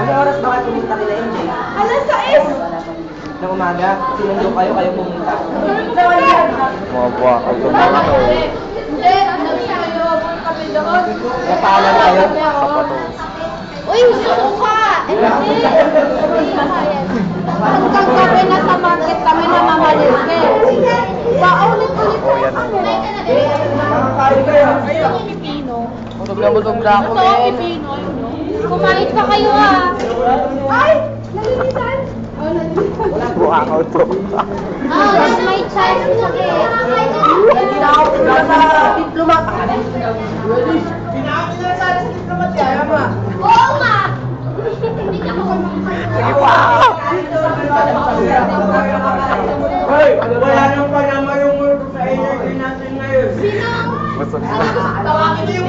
Ano oras ba kayo pumunta nila MJ? Alas 6! Ng umaga? Sinundo kayo, kayo pumunta. Mga buwa ka to. Hindi, ano tayo? Kami doon. Napaalam kayo? Kapato. Uy, suka! Hanggang kami nasa market kami na mamalilke. Paulit-ulit Oh, yan. Nakakain kayo. Pipino. Busog na busog na ako, Ito, men. pipino. Kumain pa kayo ah. Ay! Nalilisan? Oh, nalilisan. Buwa ka to. Oh, that's my child. Hindi na ako pinaka sa diplomat. Pinaka na sa diplomat kaya ma. Oo nga! Sige pa. Hoy, wala nang panama yung multo sa energy natin ngayon. Sino? Busog na. Tawagin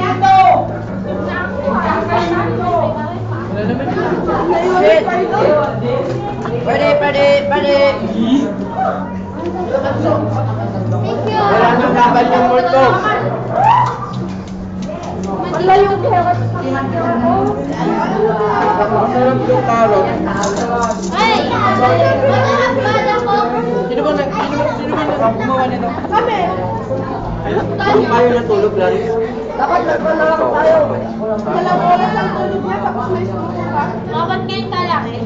mo yung multo! Pwede, pwede, pwede. Thank you. Wala nang laban yung multo. Wala yung carrot. Masarap yung carrot. Ay! Mag-aabad ako. Sino ba nag sino ba sino ba gumawa nito? Kami. Kung kayo natulog lang. Dapat nagpanalang tayo. Dalawang oras lang tulog niya, tapos may sumunod pa. Dapat ngayon ka lang. Eh,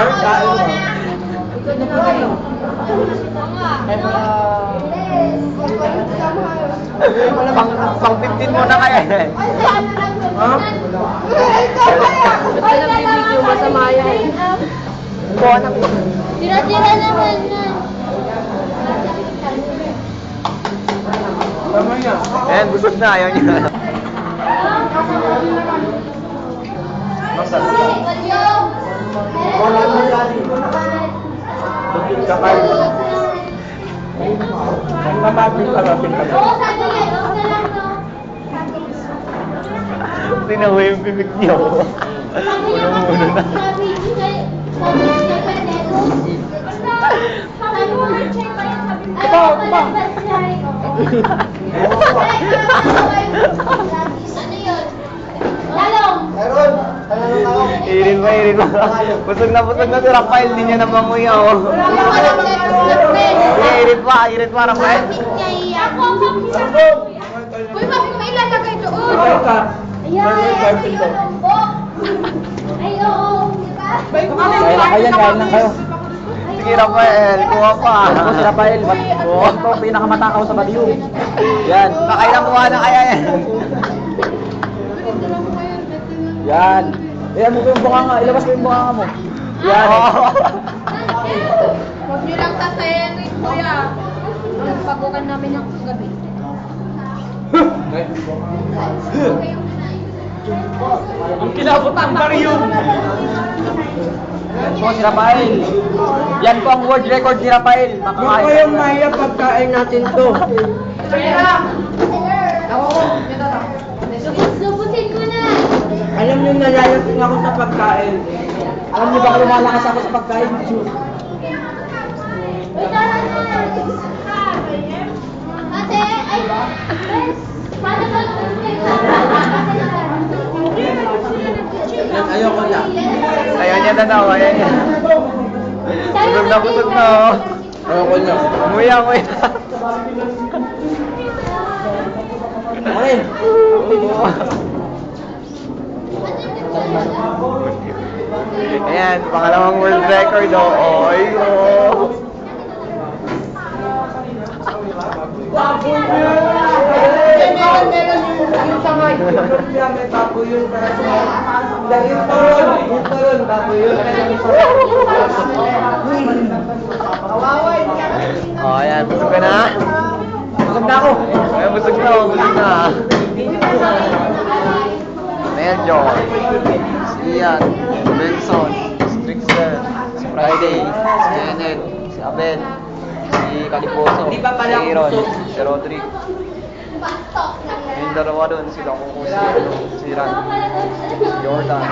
Kain mo. Oo nga. Pang, pang 15 mo na kaya eh. Ha? Ay, nagbibideo masama yan. Buwa na. Tira-tira naman yan. Tama niya. Ayan, busog na. Ayaw niya. Masarap. Lali. Kakain. Kapapin ka, kapapin ka. Tinawa yung bibig niyo. Kasi, Uno-uno na. sabi sabi mo, check pa yan, sabi mo. Ito, ito. Irin pa. Busog na busog na si Rafael. Hindi niya namanguyaw. Wala ka lang irin pa, irin pa, Rafael. Ako, ako, Uy, bakit may ilalagay doon? Ayan, ayan, five yun ang book. Ay, oo, di ba? Kain lang kayo, kain lang kayo. Sige, Rafael. Kuha pa. Ako si Rafael. Ito, pinakamatakaw sa Badiyo. Yan. Kakailang kuha ng kaya yan. Yan. Ayan mo ko yung bunganga. Ilabas mo yung bunganga mo. Yan. Huwag niyo lang sasayanin, kuya. Nagpagukan namin ng gabi. Ang kilabot ang baryo. Ito si Rafael. Yan po ang world record ni Rafael. Huwag kayong maya pagkain natin to. Lubusin ko na. Alam niyo nalalating ako sa pagkain. Alam niyo ba kung lumalakas ako sa pagkain? Uy, tara na. Ate, ay, paano ba Ayoko na. Ayaw niya na daw. Ayaw niya. Busog na, busog na. oh. Ayoko na. Umuya, umuya. Okay. Ayan, pangalawang world record. Oh, oy, oh. Meron, meron yung, sangay. May tapo yun. Dahil taron, taron, tapo yun. Kawawa, hindi ka Oh, ayan, busog ka na. Busog na. Medyo. Si Ian, si Benson, si Trixter, si Friday, si Janet, si Abel, si Caliposo, si Aaron, si Rodrick. Yung dalawa doon, sila Kuko, si, ano, si Ran, si Jordan.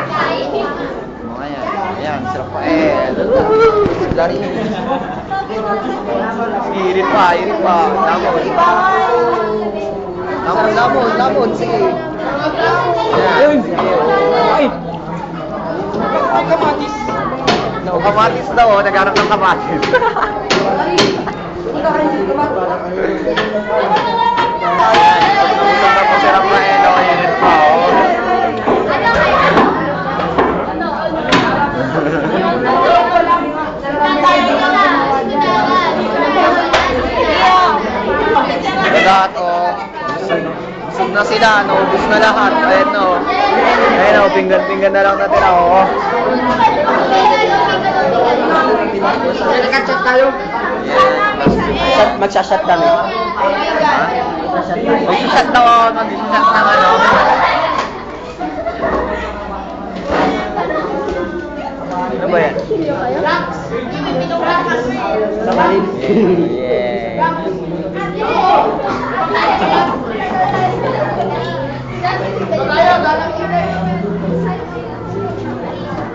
Mga yan. Ayan, si Rafael. Si Larry. Sige, irit pa, irit pa. Lamon. Lamon, lamon, lamon. Sige. May kamatis. No, kamatis daw, oh, naghanap ng kamatis. Ayan, usap na po si Rafaelo, init pa, oh. Lahat, oh. Busog, busog na sila, naubos na lahat. Ayan, no. Ayan, oh, pinggan-pinggan na lang natira, oh. Nagka-chat tayo. Yes. Magsashot kami. Ha? Mag-shot daw ako, mag-shot ng ano. Ano ba yan? Yeah. Tayo, galang